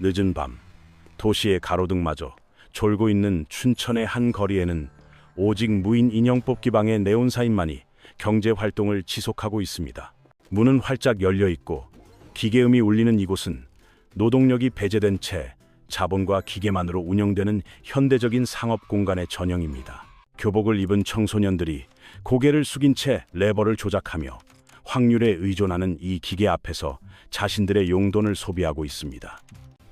늦은 밤 도시의 가로등마저 졸고 있는 춘천의 한 거리에는 오직 무인 인형 뽑기 방의 네온사인만이 경제 활동을 지속하고 있습니다. 문은 활짝 열려 있고 기계음이 울리는 이곳은 노동력이 배제된 채 자본과 기계만으로 운영되는 현대적인 상업 공간의 전형입니다. 교복을 입은 청소년들이 고개를 숙인 채 레버를 조작하며 확률에 의존하는 이 기계 앞에서 자신들의 용돈을 소비하고 있습니다.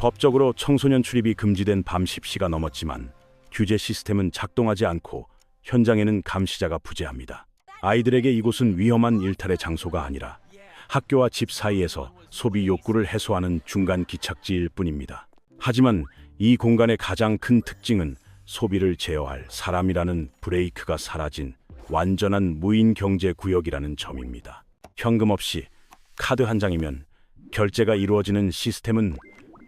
법적으로 청소년 출입이 금지된 밤 10시가 넘었지만 규제 시스템은 작동하지 않고 현장에는 감시자가 부재합니다. 아이들에게 이곳은 위험한 일탈의 장소가 아니라 학교와 집 사이에서 소비 욕구를 해소하는 중간 기착지일 뿐입니다. 하지만 이 공간의 가장 큰 특징은 소비를 제어할 사람이라는 브레이크가 사라진 완전한 무인 경제 구역이라는 점입니다. 현금 없이 카드 한 장이면 결제가 이루어지는 시스템은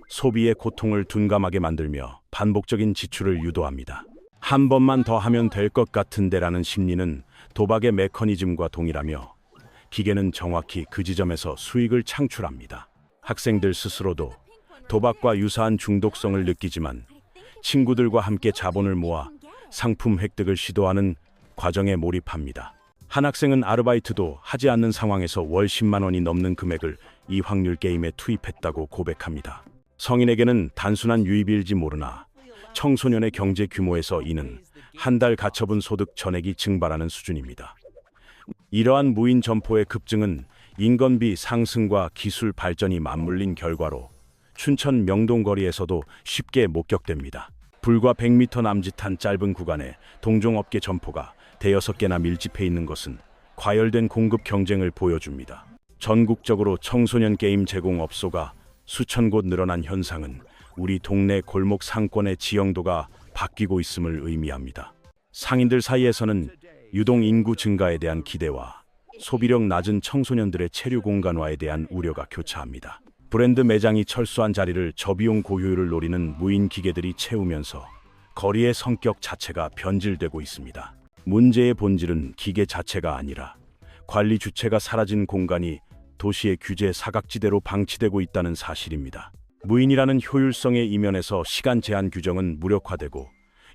소비의 고통을 둔감하게 만들며 반복적인 지출을 유도합니다. 한 번만 더 하면 될 것 같은데라는 심리는 도박의 메커니즘과 동일하며 기계는 정확히 그 지점에서 수익을 창출합니다. 학생들 스스로도 도박과 유사한 중독성을 느끼지만 친구들과 함께 자본을 모아 상품 획득을 시도하는 과정에 몰입합니다. 한 학생은 아르바이트도 하지 않는 상황에서 월 10만 원이 넘는 금액을 이 확률 게임에 투입했다고 고백합니다. 성인에게는 단순한 유입일지 모르나 청소년의 경제 규모에서 이는 한 달 가처분 소득 전액이 증발하는 수준입니다. 이러한 무인 점포의 급증은 인건비 상승과 기술 발전이 맞물린 결과로 춘천 명동거리에서도 쉽게 목격됩니다. 불과 100m 남짓한 짧은 구간에 동종업계 점포가 대여섯 개나 밀집해 있는 것은 과열된 공급 경쟁을 보여줍니다. 전국적으로 청소년 게임 제공 업소가 수천 곳 늘어난 현상은 우리 동네 골목 상권의 지형도가 바뀌고 있음을 의미합니다. 상인들 사이에서는 유동 인구 증가에 대한 기대와 소비력 낮은 청소년들의 체류 공간화에 대한 우려가 교차합니다. 브랜드 매장이 철수한 자리를 저비용 고효율을 노리는 무인 기계들이 채우면서 거리의 성격 자체가 변질되고 있습니다. 문제의 본질은 기계 자체가 아니라 관리 주체가 사라진 공간이 도시의 규제 사각지대로 방치되고 있다는 사실입니다. 무인이라는 효율성의 이면에서 시간 제한 규정은 무력화되고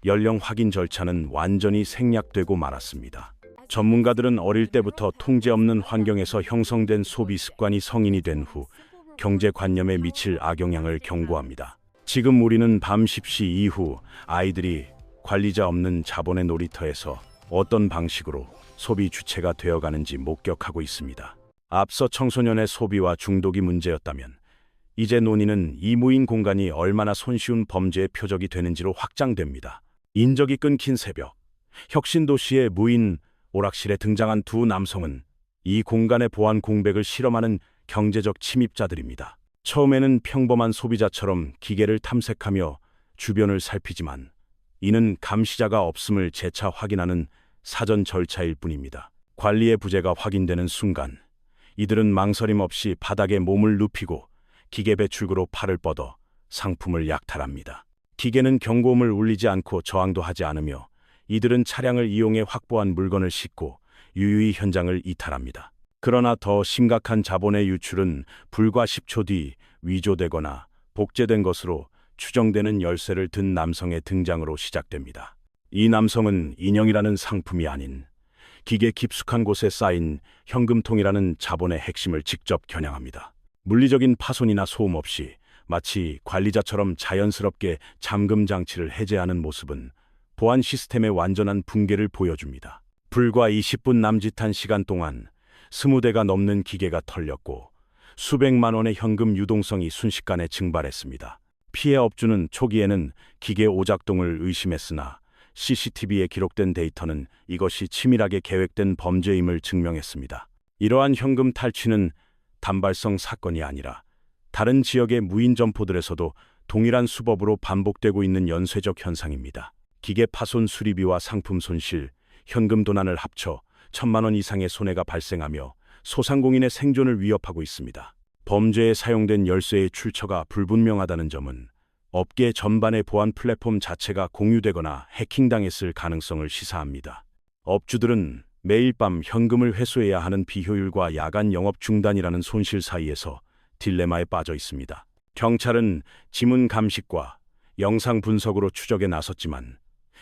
연령 확인 절차는 완전히 생략되고 말았습니다. 전문가들은 어릴 때부터 통제 없는 환경에서 형성된 소비 습관이 성인이 된 후 경제관념에 미칠 악영향을 경고합니다. 지금 우리는 밤 10시 이후 아이들이 관리자 없는 자본의 놀이터에서 어떤 방식으로 소비 주체가 되어가는지 목격하고 있습니다. 앞서 청소년의 소비와 중독이 문제였다면 이제 논의는 이 무인 공간이 얼마나 손쉬운 범죄의 표적이 되는지로 확장됩니다. 인적이 끊긴 새벽, 혁신도시의 무인 오락실에 등장한 두 남성은 이 공간의 보안 공백을 실험하는 경제적 침입자들입니다. 처음에는 평범한 소비자처럼 기계를 탐색하며 주변을 살피지만 이는 감시자가 없음을 재차 확인하는 사전 절차일 뿐입니다. 관리의 부재가 확인되는 순간 이들은 망설임 없이 바닥에 몸을 눕히고 기계 배출구로 팔을 뻗어 상품을 약탈합니다. 기계는 경고음을 울리지 않고 저항도 하지 않으며 이들은 차량을 이용해 확보한 물건을 싣고 유유히 현장을 이탈합니다. 그러나 더 심각한 자본의 유출은 불과 10초 뒤 위조되거나 복제된 것으로 추정되는 열쇠를 든 남성의 등장으로 시작됩니다. 이 남성은 인형이라는 상품이 아닌 기계 깊숙한 곳에 쌓인 현금통이라는 자본의 핵심을 직접 겨냥합니다. 물리적인 파손이나 소음 없이 마치 관리자처럼 자연스럽게 잠금 장치를 해제하는 모습은 보안 시스템의 완전한 붕괴를 보여줍니다. 불과 20분 남짓한 시간 동안 20대가 넘는 기계가 털렸고 수백만 원의 현금 유동성이 순식간에 증발했습니다. 피해 업주는 초기에는 기계 오작동을 의심했으나 CCTV에 기록된 데이터는 이것이 치밀하게 계획된 범죄임을 증명했습니다. 이러한 현금 탈취는 단발성 사건이 아니라 다른 지역의 무인 점포들에서도 동일한 수법으로 반복되고 있는 연쇄적 현상입니다. 기계 파손 수리비와 상품 손실, 현금 도난을 합쳐 천만 원 이상의 손해가 발생하며 소상공인의 생존을 위협하고 있습니다. 범죄에 사용된 열쇠의 출처가 불분명하다는 점은 업계 전반의 보안 플랫폼 자체가 공유되거나 해킹당했을 가능성을 시사합니다. 업주들은 매일 밤 현금을 회수해야 하는 비효율과 야간 영업 중단이라는 손실 사이에서 딜레마에 빠져 있습니다. 경찰은 지문 감식과 영상 분석으로 추적에 나섰지만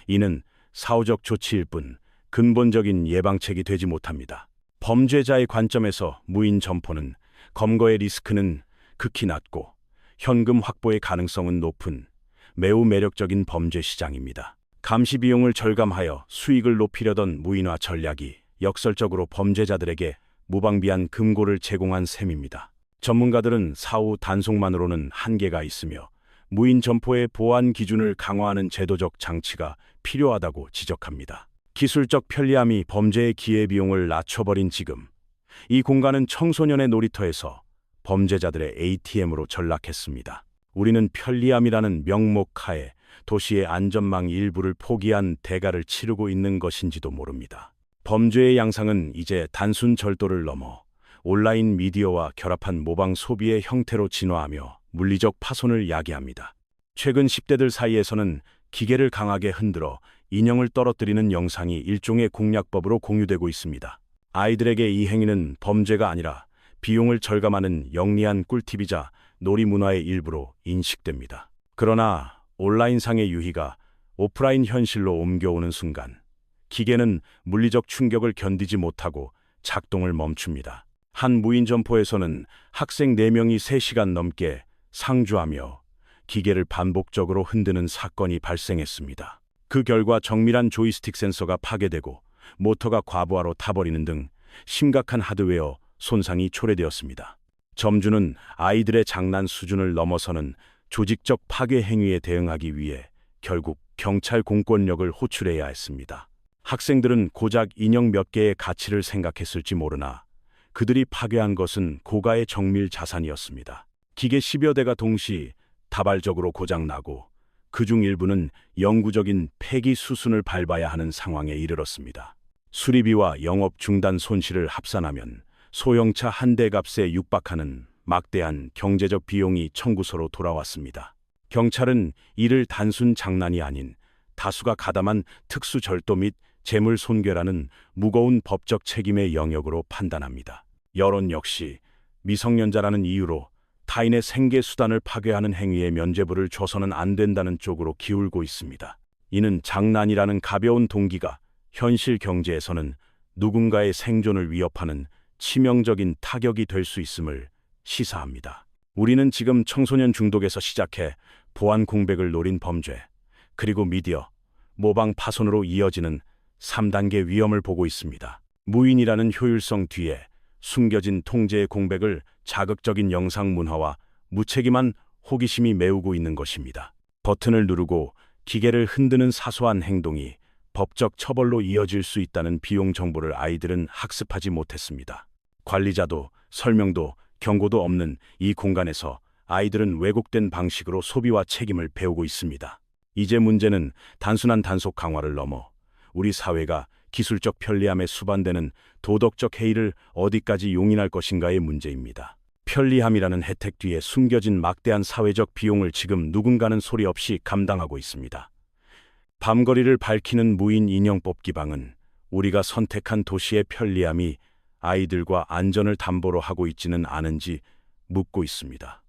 이는 사후적 조치일 뿐 근본적인 예방책이 되지 못합니다. 범죄자의 관점에서 무인 점포는 검거의 리스크는 극히 낮고 현금 확보의 가능성은 높은 매우 매력적인 범죄 시장입니다. 감시 비용을 절감하여 수익을 높이려던 무인화 전략이 역설적으로 범죄자들에게 무방비한 금고를 제공한 셈입니다. 전문가들은 사후 단속만으로는 한계가 있으며 무인 점포의 보안 기준을 강화하는 제도적 장치가 필요하다고 지적합니다. 기술적 편리함이 범죄의 기회비용을 낮춰버린 지금 이 공간은 청소년의 놀이터에서 범죄자들의 ATM으로 전락했습니다. 우리는 편리함이라는 명목하에 도시의 안전망 일부를 포기한 대가를 치르고 있는 것인지도 모릅니다. 범죄의 양상은 이제 단순 절도를 넘어 온라인 미디어와 결합한 모방 소비의 형태로 진화하며 물리적 파손을 야기합니다. 최근 10대들 사이에서는 기계를 강하게 흔들어 인형을 떨어뜨리는 영상이 일종의 공략법으로 공유되고 있습니다. 아이들에게 이 행위는 범죄가 아니라 비용을 절감하는 영리한 꿀팁이자 놀이 문화의 일부로 인식됩니다. 그러나 온라인상의 유희가 오프라인 현실로 옮겨오는 순간 기계는 물리적 충격을 견디지 못하고 작동을 멈춥니다. 한 무인 점포에서는 학생 4명이 3시간 넘게 상주하며 기계를 반복적으로 흔드는 사건이 발생했습니다. 그 결과 정밀한 조이스틱 센서가 파괴되고 모터가 과부하로 타버리는 등 심각한 하드웨어 손상이 초래되었습니다. 점주는 아이들의 장난 수준을 넘어서는 조직적 파괴 행위에 대응하기 위해 결국 경찰 공권력을 호출해야 했습니다. 학생들은 고작 인형 몇 개의 가치를 생각했을지 모르나 그들이 파괴한 것은 고가의 정밀 자산이었습니다. 기계 10여 대가 동시 다발적으로 고장나고 그중 일부는 영구적인 폐기 수순을 밟아야 하는 상황에 이르렀습니다. 수리비와 영업 중단 손실을 합산하면 소형차 한 대 값에 육박하는 막대한 경제적 비용이 청구서로 돌아왔습니다. 경찰은 이를 단순 장난이 아닌 다수가 가담한 특수 절도 및 재물 손괴라는 무거운 법적 책임의 영역으로 판단합니다. 여론 역시 미성년자라는 이유로 타인의 생계 수단을 파괴하는 행위에 면죄부를 줘서는 안 된다는 쪽으로 기울고 있습니다. 이는 장난이라는 가벼운 동기가 현실 경제에서는 누군가의 생존을 위협하는 치명적인 타격이 될 수 있음을 시사합니다. 우리는 지금 청소년 중독에서 시작해 보안 공백을 노린 범죄, 그리고 미디어, 모방 파손으로 이어지는 3단계 위험을 보고 있습니다. 무인이라는 효율성 뒤에 숨겨진 통제의 공백을 자극적인 영상 문화와 무책임한 호기심이 메우고 있는 것입니다. 버튼을 누르고 기계를 흔드는 사소한 행동이 법적 처벌로 이어질 수 있다는 비용 정보를 아이들은 학습하지 못했습니다. 관리자도 설명도 경고도 없는 이 공간에서 아이들은 왜곡된 방식으로 소비와 책임을 배우고 있습니다. 이제 문제는 단순한 단속 강화를 넘어 우리 사회가 기술적 편리함에 수반되는 도덕적 해이를 어디까지 용인할 것인가의 문제입니다. 편리함이라는 혜택 뒤에 숨겨진 막대한 사회적 비용을 지금 누군가는 소리 없이 감당하고 있습니다. 밤거리를 밝히는 무인 인형 뽑기 방은 우리가 선택한 도시의 편리함이 아이들과 안전을 담보로 하고 있지는 않은지 묻고 있습니다.